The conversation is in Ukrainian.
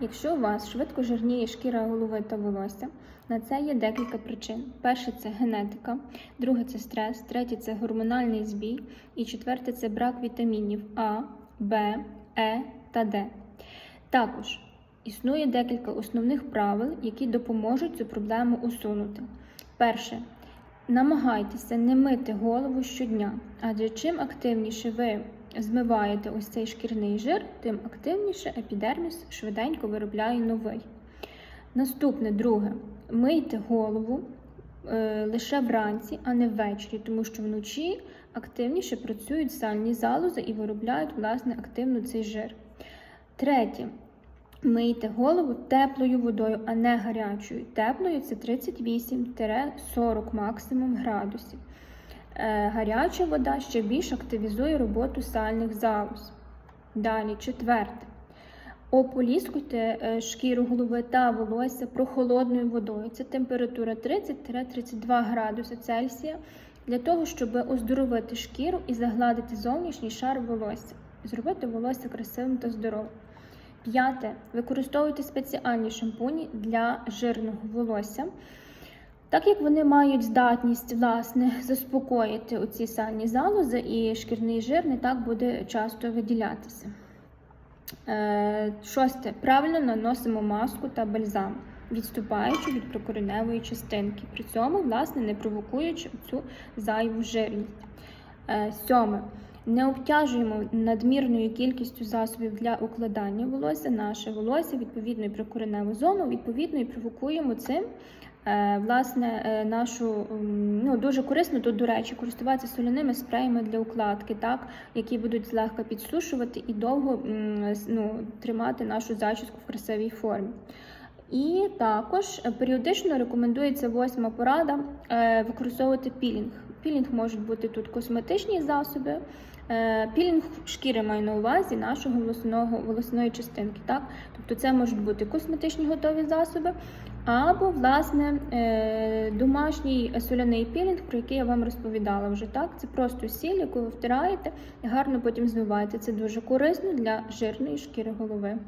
Якщо у вас швидко жирніє шкіра голови та волосся, на це є декілька причин. Перше це генетика, друге це стрес, третє це гормональний збій, і четверте це брак вітамінів А, Б, Е та Д. Також існує декілька основних правил, які допоможуть цю проблему усунути. Перше. Намагайтеся не мити голову щодня, адже чим активніше ви змиваєте ось цей шкірний жир, тим активніше епідерміс швиденько виробляє новий. Наступне, друге, мийте голову е, лише вранці, а не ввечері, тому що вночі активніше працюють сальні залози і виробляють власне активно цей жир. Третє. Мийте голову теплою водою, а не гарячою. Теплою це 38-40 максимум градусів. Е, гаряча вода ще більш активізує роботу сальних залоз. Далі, четверте. Ополіскуйте е, шкіру голови та волосся прохолодною водою. Це температура 30-32 градуси Цельсія для того, щоб оздоровити шкіру і загладити зовнішній шар волосся, зробити волосся красивим та здоровим. П'яте. Використовуйте спеціальні шампуні для жирного волосся. Так як вони мають здатність власне заспокоїти оці сальні залози, і шкірний жир не так буде часто виділятися. Е, Шосте. Правильно наносимо маску та бальзам, відступаючи від прикореневої частинки, при цьому, власне, не провокуючи цю зайву жирність. Е, Сьоме. Не обтяжуємо надмірною кількістю засобів для укладання волосся, наше волосся, відповідно і прикореневу зону, відповідно і провокуємо цим е, власне е, нашу ну, дуже корисно тут, до речі, користуватися соляними спреями для укладки, так, які будуть злегка підсушувати і довго ну, тримати нашу зачіску в красивій формі. І також е, періодично рекомендується восьма порада е, використовувати пілінг. Пілінг можуть бути тут косметичні засоби. Е, Пілінг шкіри маю на увазі нашого волосного, волосної частинки. Так? Тобто це можуть бути косметичні готові засоби, або власне домашній соляний пілінг, про який я вам розповідала вже. Так? Це просто сіль, яку ви втираєте і гарно потім змиваєте. Це дуже корисно для жирної шкіри голови.